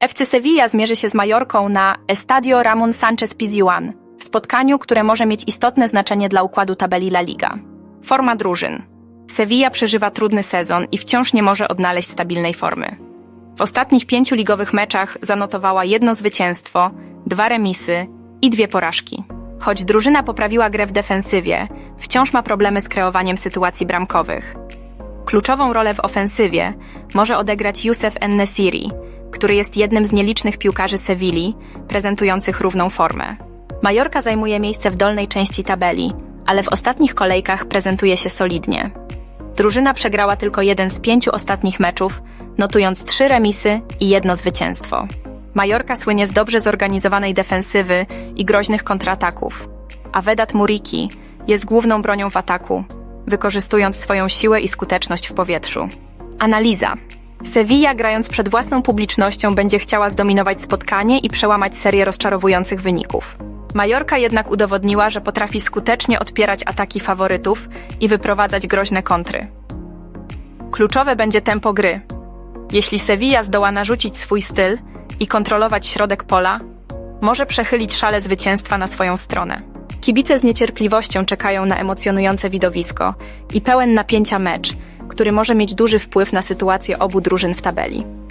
FC Sevilla zmierzy się z Majorką na Estadio Ramon Sánchez Pizjuan w spotkaniu, które może mieć istotne znaczenie dla układu tabeli La Liga. Forma drużyn. Sevilla przeżywa trudny sezon i wciąż nie może odnaleźć stabilnej formy. W ostatnich pięciu ligowych meczach zanotowała jedno zwycięstwo, dwa remisy i dwie porażki. Choć drużyna poprawiła grę w defensywie, wciąż ma problemy z kreowaniem sytuacji bramkowych. Kluczową rolę w ofensywie może odegrać Youssef Ennesiri, który jest jednym z nielicznych piłkarzy Sewilli, prezentujących równą formę. Majorka zajmuje miejsce w dolnej części tabeli, ale w ostatnich kolejkach prezentuje się solidnie. Drużyna przegrała tylko jeden z pięciu ostatnich meczów, notując trzy remisy i jedno zwycięstwo. Majorka słynie z dobrze zorganizowanej defensywy i groźnych kontrataków, a Vedat Muriki jest główną bronią w ataku, wykorzystując swoją siłę i skuteczność w powietrzu. Analiza. Sevilla, grając przed własną publicznością, będzie chciała zdominować spotkanie i przełamać serię rozczarowujących wyników. Majorka jednak udowodniła, że potrafi skutecznie odpierać ataki faworytów i wyprowadzać groźne kontry. Kluczowe będzie tempo gry. Jeśli Sevilla zdoła narzucić swój styl i kontrolować środek pola, może przechylić szale zwycięstwa na swoją stronę. Kibice z niecierpliwością czekają na emocjonujące widowisko i pełen napięcia mecz, który może mieć duży wpływ na sytuację obu drużyn w tabeli.